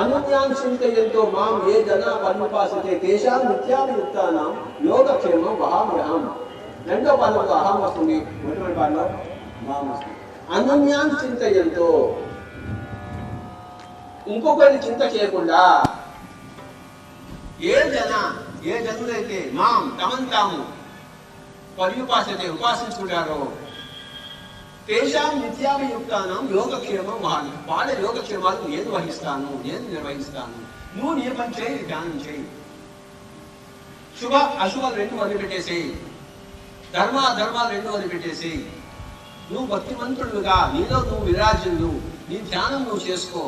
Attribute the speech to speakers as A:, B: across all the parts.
A: అనుజ్ఞాన్ చింతయంతో మాం ఏ జనా పర్ణుపాసతే తేషాం నిత్యాభియుక్తానాం యోగక్షేమం వహామ్యహం. రెండో పాదంలో అహం వస్తుంది. మొట్టమొదటి పాదంలో మాం వస్తుంది. అనన్యాన్ చింతయంతో ఇంకొకరిని చింత చేయకుండా ఏ జన ఏ జనులైతే మాం తమన్ తాము పర్యుపాసతే ఉపాసించుకుంటారో తేషాం నిత్యాభియుక్తానం యోగక్షేమం వాడు వాళ్ళ యోగక్షేమాలు నేను వహిస్తాను నేను నిర్వహిస్తాను. నువ్వు నీ పని చేయి ధ్యానం చేయి. శుభ అశుభ రెండు వదిలిపెట్టేసేయి ధర్మ ధర్మాలు రెండు వదిలిపెట్టేసేయి నువ్వు భక్తిమంతుడుగా నీలో నువ్వు విరాజులు నీ ధ్యానం నువ్వు చేసుకో.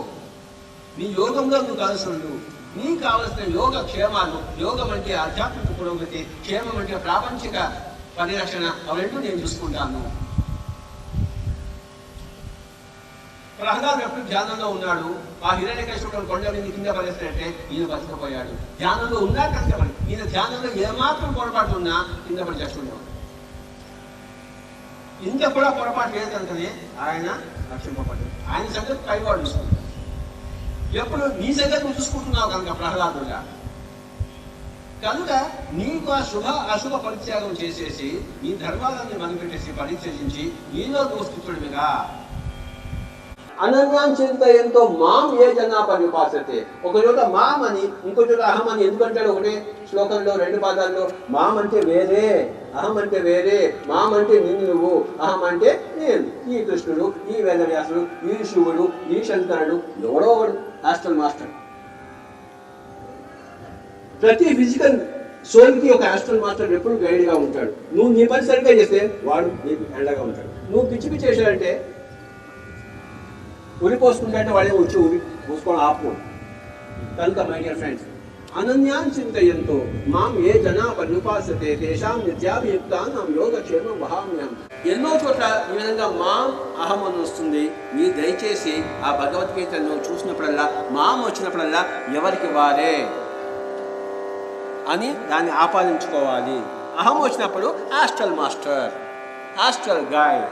A: నీ యోగంలో నువ్వు కలుసుడు నీకు కావలసిన యోగ క్షేమాలు యోగం అంటే ఆధ్యాత్మిక పురోగతి క్షేమం అంటే ప్రాపంచిక పరిరక్షణ. అవి రెండు నేను చూసుకుంటాను. ప్రహ్లాదు ఎప్పుడు ధ్యానంలో ఉన్నాడు? ఆ హిరణ్యకృష్ణుడు కొండ మీద కింద పడేసినట్టే ఈయన బతికపోయాడు ధ్యానంలో ఉన్నా కనుక ఈయన ధ్యానంలో ఏమాత్రం పొరపాటు ఉన్నా కింద పడి చేస్తుండేవాడు ఇంత కూడా పొరపాటు లేదు కనుకనే ఆయన రక్షింపబడ్డాడు. ఆయన సంగతి పైవాడు చూసుకుంటాడు. ఎప్పుడు నీ సంగతి నువ్వు చూసుకుంటున్నావు కనుక ప్రహ్లాదుగా కనుక నీకు ఆ శుభ అశుభ పరిత్యాగం చేసేసి నీ ధర్మాలన్నీ మనిపెట్టేసి పరిత్యజించి నీలో నువ్వు స్థితుడివిగా. అనన్యాన్ చింతయంతో మాం ఏ జనా పరిపాసతే ఒక చోట మాం అని ఇంకో చోట అహం అని ఎందుకంటాడు ఒకటే శ్లోకంలో రెండు పాదాల్లో? మాం అంటే వేరే అహం అంటే వేరే మాం అంటే నిన్ను నువ్వు అహం అంటే నేను. ఈ కృష్ణుడు ఈ వేదవ్యాసుడు ఈ శివుడు ఈ శంకరుడు ఎవడో ఒకడు హాస్టల్ మాస్టర్. ప్రతి ఫిజికల్ సోల్కి ఒక హాస్టల్ మాస్టర్ ఎప్పుడు గైడ్గా ఉంటాడు. నువ్వు నీ పని సరిగ్గా చేస్తే వాడు నీకు ఎండగా ఉంటాడు. నువ్వు పిచ్చి పిచ్చి చేశాడంటే ఉరి పోసుకుంటే వాడే వచ్చి ఉరి పోసుకోవడం ఆపు కనుక మై డియర్ ఫ్రెండ్స్ అనన్యాన్ చింతయంతో మాం ఏ జనా పన్నుపాసతే తేషాం నిత్యాభియుక్తానం యోగక్షేమం వహామ్యం. ఎన్నో చోట్ల ఈ విధంగా మాం అహం అని వస్తుంది మీరు దయచేసి ఆ భగవద్గీతను చూసినప్పుడల్లా మాం వచ్చినప్పుడల్లా ఎవరికి వారే అని దాన్ని ఆపాదించుకోవాలి. అహం వచ్చినప్పుడు హాస్టల్ మాస్టర్ హాస్టల్ గాయ్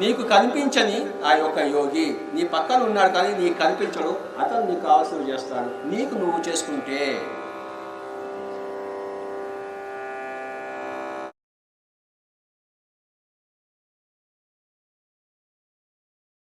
A: నీకు కనిపించని ఆ యొక్క యోగి నీ పక్కన ఉన్నాడు కానీ నీకు కనిపించడు అతను నీకు కావాల్సినవి చేస్తాడు. నీకు నువ్వు చేసుకుంటే